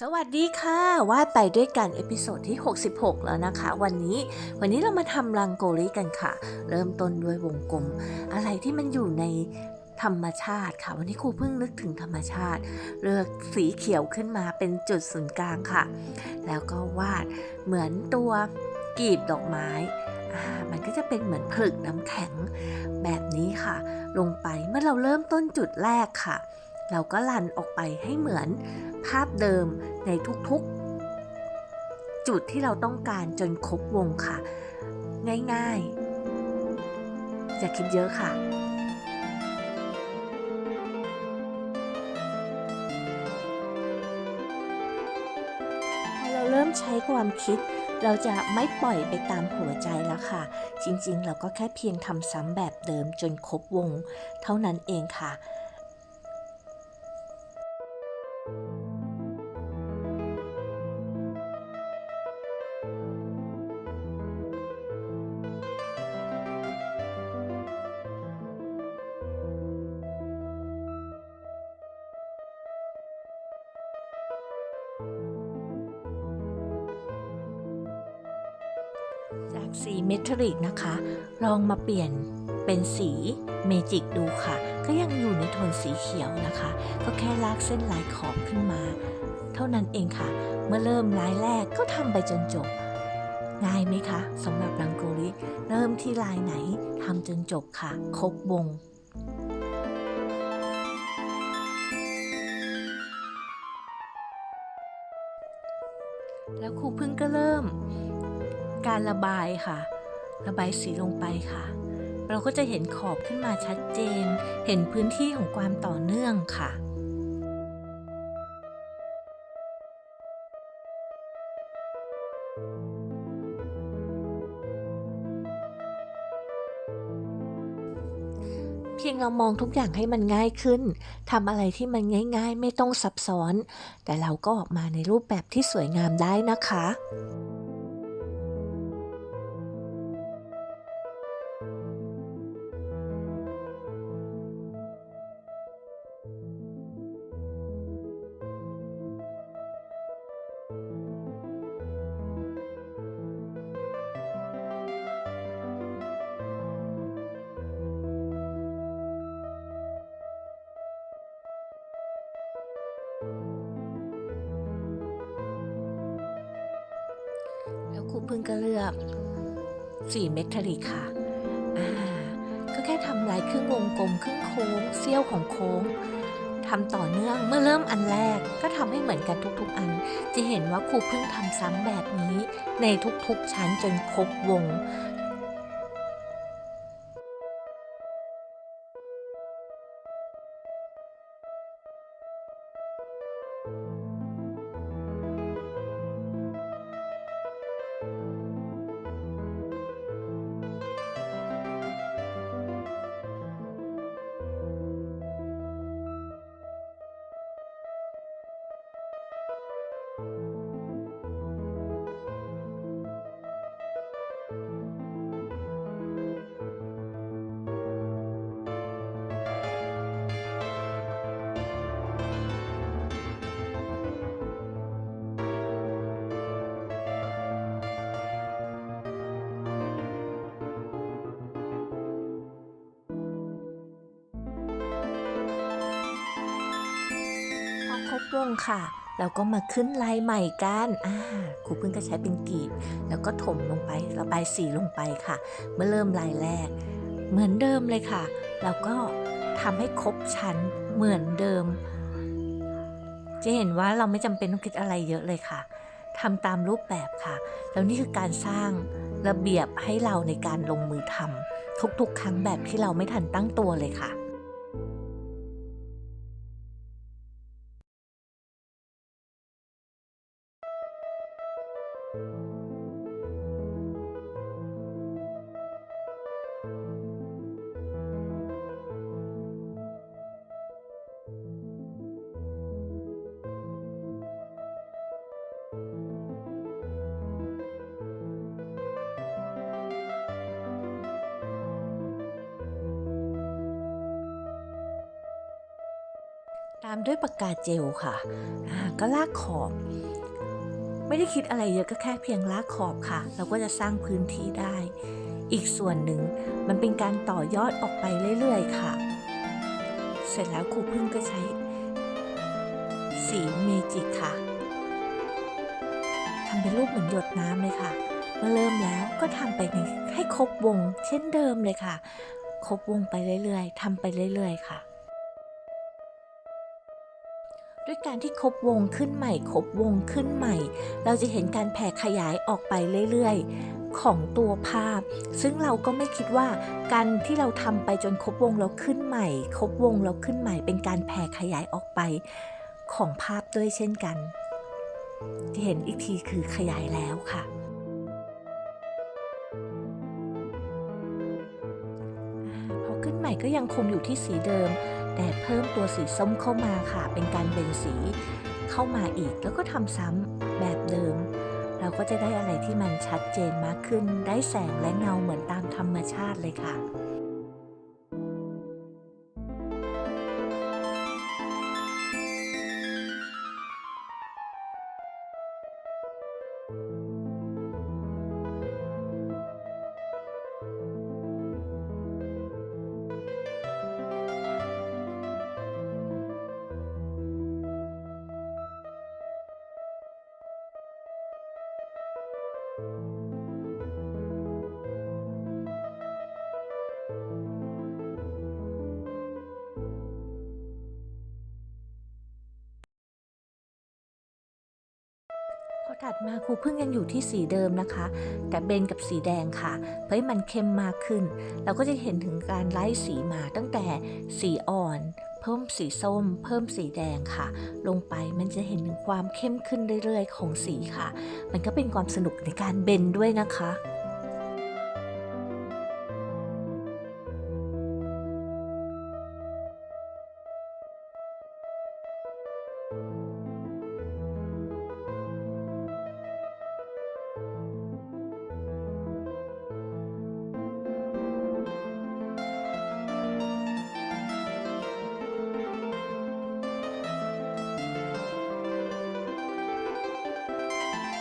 สวัสดีค่ะวาดไปด้วยกันเอพิโซดที่ 66 แล้วนะคะ วันนี้วันนี้เรามาทำรังโกลิกันค่ะ เริ่มต้นด้วยวงกลม อะไรที่มันอยู่ในธรรมชาติค่ะ วันนี้ครูเพิ่งนึกถึงธรรมชาติ เลือกสีเขียวขึ้นมาเป็นจุดศูนย์กลางค่ะ แล้วก็วาดเหมือนตัวกีบดอกไม้อ่ามันก็จะเป็นเหมือนผลึกน้ำแข็งแบบนี้ค่ะ ลงไปเมื่อเราเริ่มต้นจุดแรกค่ะ เราก็ลันออกไปให้เหมือนภาพเดิมในทุกๆ จุดที่เราต้องการจนครบวงค่ะ ง่ายๆ อย่าคิดเยอะค่ะพอเราเริ่มใช้ความคิดเราจะไม่ปล่อยไปตามหัวใจแล้วค่ะ จริงๆ เราก็แค่เพียงทำซ้ำแบบเดิมจนครบวง เท่านั้นเองค่ะ สีเมทัลลิกนะคะ ลองมาเปลี่ยนเป็นสีเมจิกดูค่ะ ก็ยังอยู่ในโทนสีเขียวนะคะ ก็แค่ลากเส้นลายขอบขึ้นมา เท่านั้นเองค่ะ เมื่อเริ่มลายแรกก็ทำไปจนจบ ง่ายไหมคะสำหรับรังโกลิเริ่มที่ลายไหนทำจนจบค่ะ ครบวงแล้วครูพึ่งก็เริ่ม การระบายค่ะ ระบายสีลงไปค่ะ เราก็จะเห็นขอบขึ้นมาชัดเจน เห็นพื้นที่ของความต่อเนื่องค่ะเพียงเรามองทุกอย่างให้มันง่ายขึ้นทำอะไรที่มันง่าย ๆ ไม่ต้องซับซ้อน แต่เราก็ออกมาในรูปแบบที่สวยงามได้นะคะ พึ่งก็เลือกสีเมทัลลิกค่ะอ่าก็แค่ทำลายครึ่งวงกลมครึ่งโค้งเสี้ยวของโค้งทำต่อเนื่องเมื่อเริ่มอันแรกก็ทำให้เหมือนกันทุกๆอัน จะเห็นว่าครูพึ่งทำซ้ำแบบนี้ในทุกๆชั้นจนครบวง พอครบวงค่ะเราก็มาขึ้นลายใหม่กันอ่าครูเพิ่งก็ใช้เป็นกรีบ แล้วก็ถมลงไประบายสีลงไปค่ะ เมื่อเริ่มลายแรก เหมือนเดิมเลยค่ะ แล้วก็ทำให้ครบชั้นเหมือนเดิม จะเห็นว่าเราไม่จำเป็นต้องคิดอะไรเยอะเลยค่ะทำตามรูปแบบค่ะ แล้วนี่คือการสร้างระเบียบให้เราในการลงมือทำทุกๆ ครั้งแบบที่เราไม่ทันตั้งตัวเลยค่ะามด้วยปากกาเจลค่ะ ก็ลากขอบ ไม่ได้คิดอะไรเยอะก็แค่เพียงลากขอบค่ะ เราก็จะสร้างพื้นที่ได้ อีกส่วนหนึ่งมันเป็นการต่อยอดออกไปเรื่อยๆค่ะ เสร็จแล้วครูพึ่งก็ใช้ สีเมจิกค่ะทำเป็นรูปเหมือนหยดน้ำเลยค่ะ เมื่อเริ่มแล้วก็ทำไปในให้ครบวง เช่นเดิมเลยค่ะ ครบวงไปเรื่อยๆทำไปเรื่อยๆค่ะ ด้วยการที่ครบวงขึ้นใหม่ครบวงขึ้นใหม่ เราจะเห็นการแผ่ขยายออกไปเรื่อยๆ ของตัวภาพ ซึ่งเราก็ไม่คิดว่าการที่เราทำไปจนครบวงเราขึ้นใหม่ครบวงเราขึ้นใหม่ เป็นการแผ่ขยายออกไปของภาพด้วยเช่นกันที่เห็นอีกทีคือขยายแล้วค่ะ พอขึ้นใหม่ก็ยังคงอยู่ที่สีเดิม แต่เพิ่มตัวสีส้มเข้ามาค่ะ เป็นการเบนสีเข้ามาอีกแล้วก็ทำซ้ำแบบเดิม เราก็จะได้อะไรที่มันชัดเจนมากขึ้นได้แสงและเงาเหมือนตามธรรมชาติเลยค่ะ อถัดมาครูพึ่งยังอยู่ที่สีเดิมนะคะ แต่เบนกับสีแดงค่ะเพื่อให้มันเข้มมากขึ้น เราก็จะเห็นถึงการไล่สีมาตั้งแต่สีอ่อน เพิ่มสีส้ม เพิ่มสีแดงค่ะ ลงไปมันจะเห็นถึงความเข้มขึ้นเรื่อยๆ ของสีค่ะ มันก็เป็นความสนุกในการเบนด้วยนะคะ